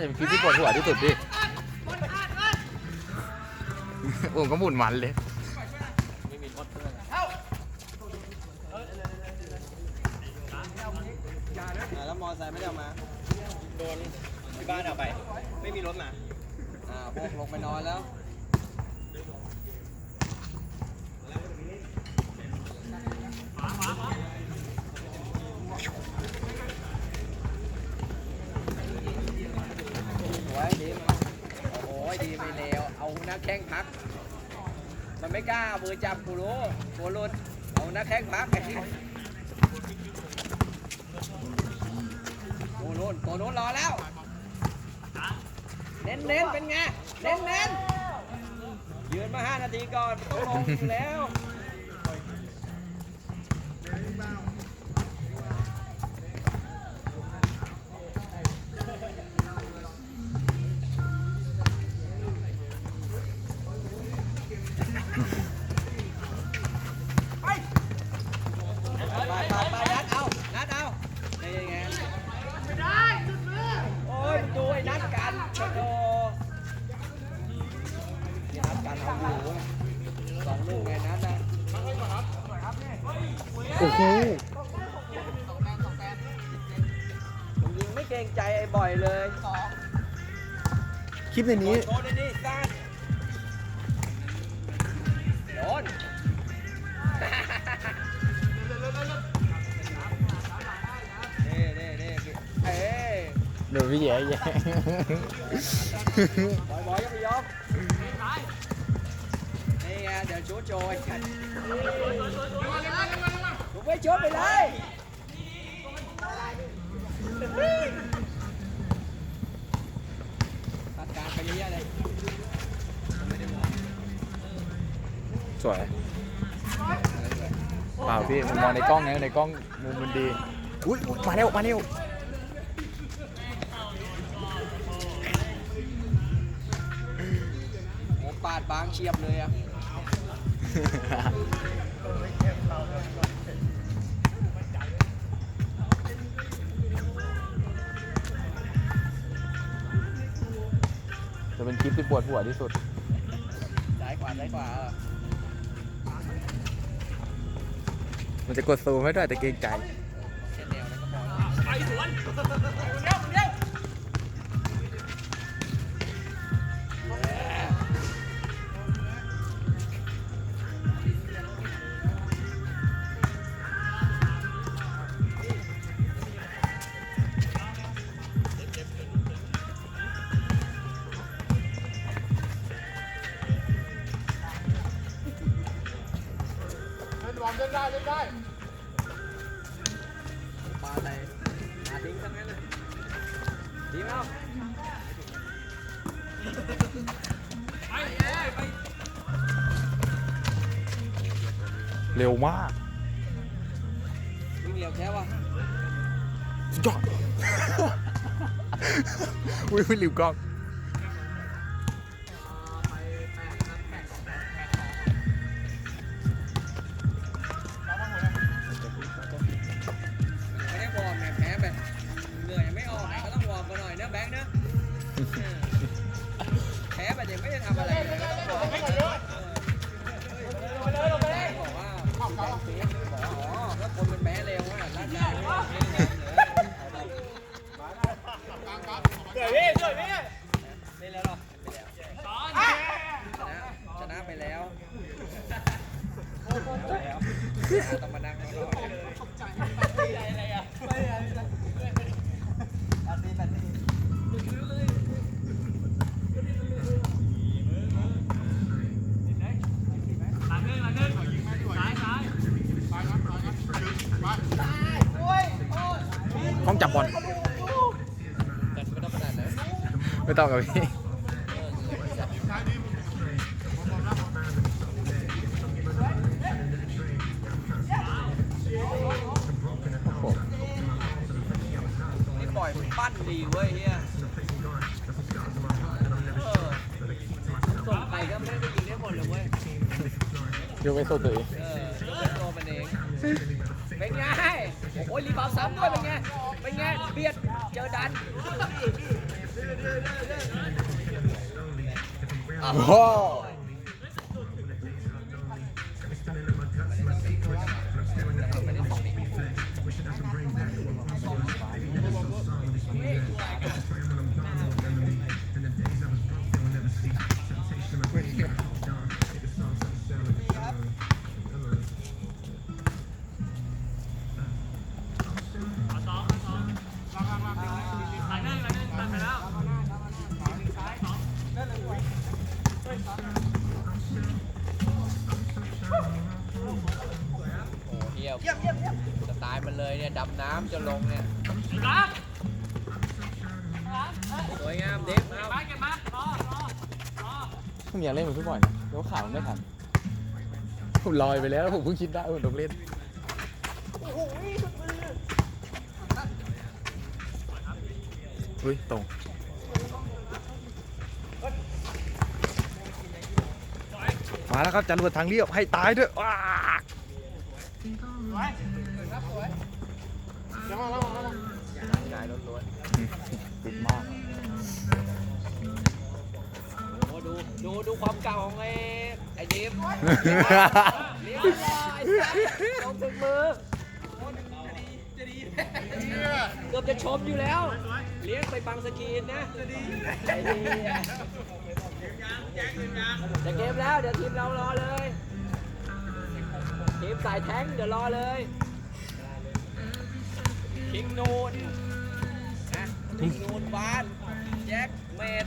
จะเป็นคลิปที่ปวดหัวที่สุดดิโอ่งก็หมุนมันเลยแล้วมอไซค์ไม่ได้เอามา โดนที่บ้านเอาไป ไม่มีรถมา อ่าพวกลงไปนอนแล้ว สวยดีมากโอ้โหดีไม่เลวเอาห น้าแข้งพัก มันไม่กล้าเอามือจับกูรู้กูหลุดเอาน้าแข้งพักไอ้ที่ตัวนู้นตัวนู้นรอแล้ว เน้นเน้นเป็นไง เน้นเน้นยืนมาห้านาทีก่อนต้องลงแล้ว โอ้โหมึงยิงไม่เกรงใจไอ้บ่อยเลยสองคลิปในนี้ โดนเลยดิซ่านโดนนี่นี่นี่เอ้ยเดี๋ยวพี่แย่แย่บอยบอยยังไม่ยอมนี่ไงเดี๋ยวชูโจยกัน ถูกไปชดไปเลยตัดการไปเยอะๆเลยสวยเปล่าพี่ผมมองในกล้องไงในกล้องมุมมันดีอุ้ยอุ๊ยมาเร็วมาเร็วโอ้ปาดบางเฉียบเลยอะ ที่ปวดหัวที่สุด ซ้ายขวาซ้ายขวาเหรอมันจะกดซูมให้ด้วยแต่เกรงใจเส้นแนวนั้นก็พอ มาเลยมาไปหาทิ้งทั้งนั้นเลยดีไหมครับไปเร็วมากวิ่งเร็วแค่วะสุดยอดอุ้ยไม่ลืมกล้อง แบบยังไม่ได้ทำอะไรเลยก็ต้องมกันหน่อยบอกว่าแบงกอ๋อถ้าคนเป็นแพ้เร็วอะร่างกายไม่ได้เกิดพี่เกิดพี่ไม่แล้วหรอน ต้องกับพี่โอ้โหนี่ปล่อยมันปั้นดีเว้ยเฮียเออส่งไปก็ไม่ได้ยิงได้หมดเลยเว้ยยกไปโซ่ตัวเองเออยกเป็นตัวมันเองเป็นไง โอ้ยรีบาวด์ซ้ำด้วยเป็นไง เป็นไง เบียด เจอดัน โเนี่ยดำน้ำจะลงเนี่ยสวยงามเด็กเอาผมอยากเล่นเหมือนพี่บอยนะยกขามันไม่ทันผมลอยไปแล้วผมเพิ่งคิดได้ผมต้องเล่นอุ้ยตรงมาแล้วครับจันรวดทางเรียบให้ตายด้วยว้านายล้วน ติดมากโอ้ดูดูดูความเก่าของไอ้ไอ้ดิฟเลี้ยวเลยไอ้สัสลงถึงมือเกือบจะชมอยู่แล้ว เลี้ยงไปบังสกรีนนะใจดีจะเกมแล้ว เดี๋ยวทีมเรารอเลย ทีมสายแท้งเดี๋ยวรอเลย คิงนูนนะคิงนูนบานแจ็คเมด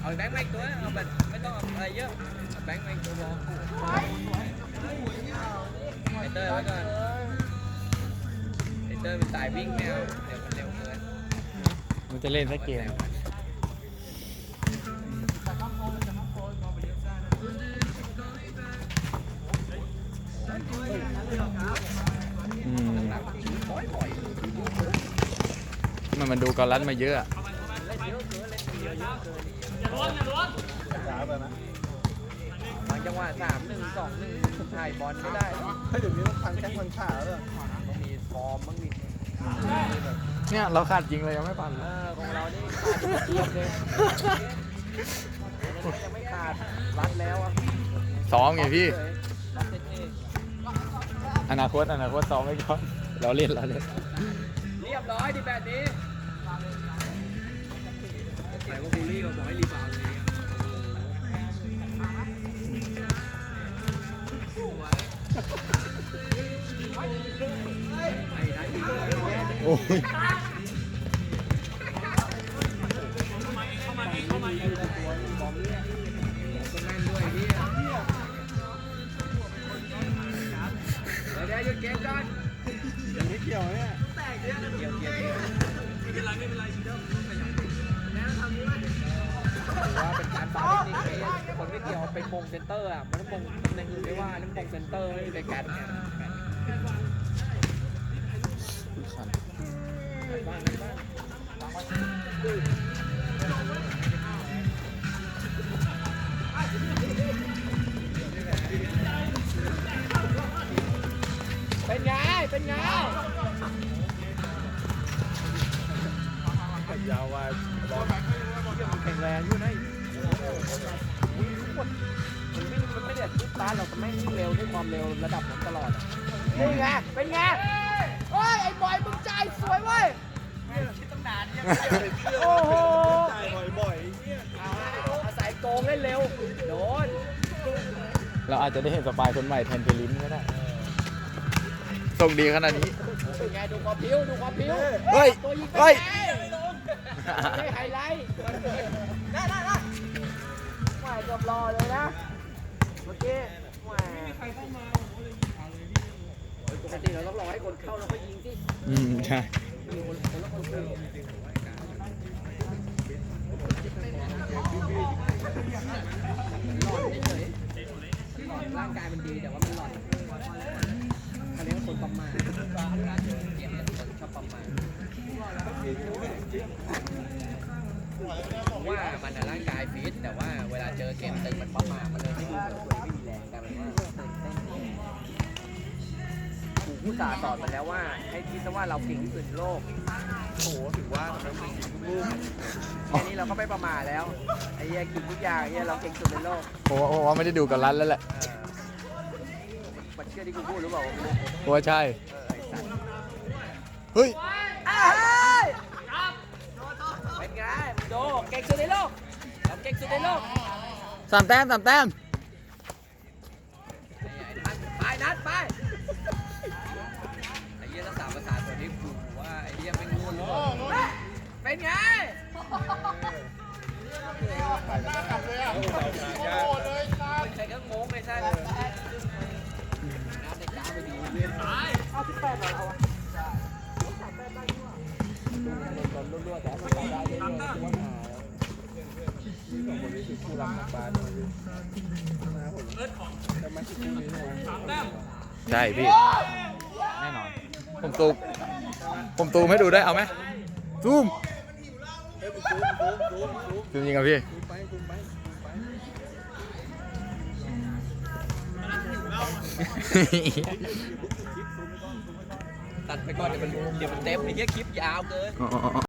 เอาแบงค์มาอีกตัวเอาแบบไม่ต้องเอาอะไรเยอะเอาแบงค์มาอีกตัวพอไอเตอร์ไว้ก่อนไอเตอร์เป็นสายวิ่งแนวเดี๋ยวมันเร็วเกินมันจะเล่นสักเกม มันมันดูกอลันมาเยอะอะบางจังหวะสามหนึ่งสองหนึ่งถ่ายบอลไม่ได้หรอกเฮ้ยเดี๋ยวนี้มันพันแข้งพันขาแล้วต้องมีฟอร์มบ้างดิเนี่ยเราขาดจริงเลยยังไม่ปันเอเลยอของเรานี่ขาดเทียบเลยยังไม่ขาดรัดแล้วอะซ้อมไงพี่ รัดเท่อนาคตอนาคตซ้อมไว้ก่อนเราเล่นเราเล่นๆเรียบร้อยดีแบบนี้ ใครว่าบูลลี่ก็บอกให้รีบาวเลยโอ้ย ว่าเป็นการบาร์ทคนิคไอ้คนไม่เกี่ยวเป็นมงเซนเตอร์อะมันต้องมงตำแหน่งอื่นไม่ว่านั่นมงเซนเตอร์ไม่เป็นการเนี่ยบ้านบ้านเป็นไง เป็นไงยาวว่า แข็งแรงอยู่นะวิ่งขวดมันวิ่งมันไม่ได้แบบทุบตาเราแต่ไม่งวิ่งเร็วด้วยความเร็วระดับนั้นตลอดอะนี่ไงเป็นไงโอ้ยไอ้บอยมึงใจายสวยเว้ยโอ้โหจ่ายบ่อยๆเนี่ยอาศัยโกงเล่นเร็วโดนเราอาจจะได้เห็นสปายคนใหม่แทนเทลินก็ได้ส่งดีขนาดนี้ เป็นไงดูความพิ้วดูความพิ้วเฮ้ยตัวยิงเฮ้ยไม่ ได้ไฮไลท์ได้ได้ได้หม่จบรอเลยนะ เมื่อกี้หม่ไม่ปกติเราต้องรอให้คนเข้าแล้วก็ยิงสิอืมใช่ร่างกายมันดีแต่ว่ามันหลอนเขาเรียกคนประมาทเกมเนี่ยคนประมาณ ผมว่ามันน่ะร่างกายฟิตแต่ว่าเวลาเจอเกมตึงมันประมาทมันเลยไม่ดูเหมือนตัวเองไม่มีแรงแต่มันว่าครูผู้สาห์สอนมาแล้วว่า ให้คิดซะว่าเราเก่งที่สุดในโลกโอ้โหถือว่าตอนนั้นเป็นยิงลูกแค่นี้เราก็ไม่ประมาทแล้วไอ้เหี้ยกินทุกอย่างไอ้เหี้ยเราเก่งสุดในโลกผมว่าผมว่าไม่ได้ดูกับรันแล้วแหละเออมันเชื่อที่กูพูดหรือเปล่าไม่รู้ผมว่าใช่เออไอ้สัตว์เฮ้ยอ้าว เป็นไงมึงดูเก่งสุดในโลกเราเก่งสุดในโลกสามแต้มสามแต้มไอ้นัดไปไอ้เหี้ยรักษาภาษาตัวนี้กูว่าไอ้เหี้ยไม่งูรู้เป็นไงใครก็งงเลยใช่น้ำในกาไปดีเรียนเอาที่แปดเราเอารัวๆแต่ไม่ได้ได้เลยว่าหาคู่รักของบ้านนะผมแต่มาที่คู่นี้ใช่ไหม ใช่พี่ แน่นอน ผมตูมผมตูมให้ดูได้เอาไหมซูมซูมซูมซูมซูมซูมจริงครับพี่ ตัดไปก่อนเดี๋ยวมันเดี๋ยวมันเต็มไอ้เหี้ยคลิปยาวเกิน อ๋ออ๋ออ๋อ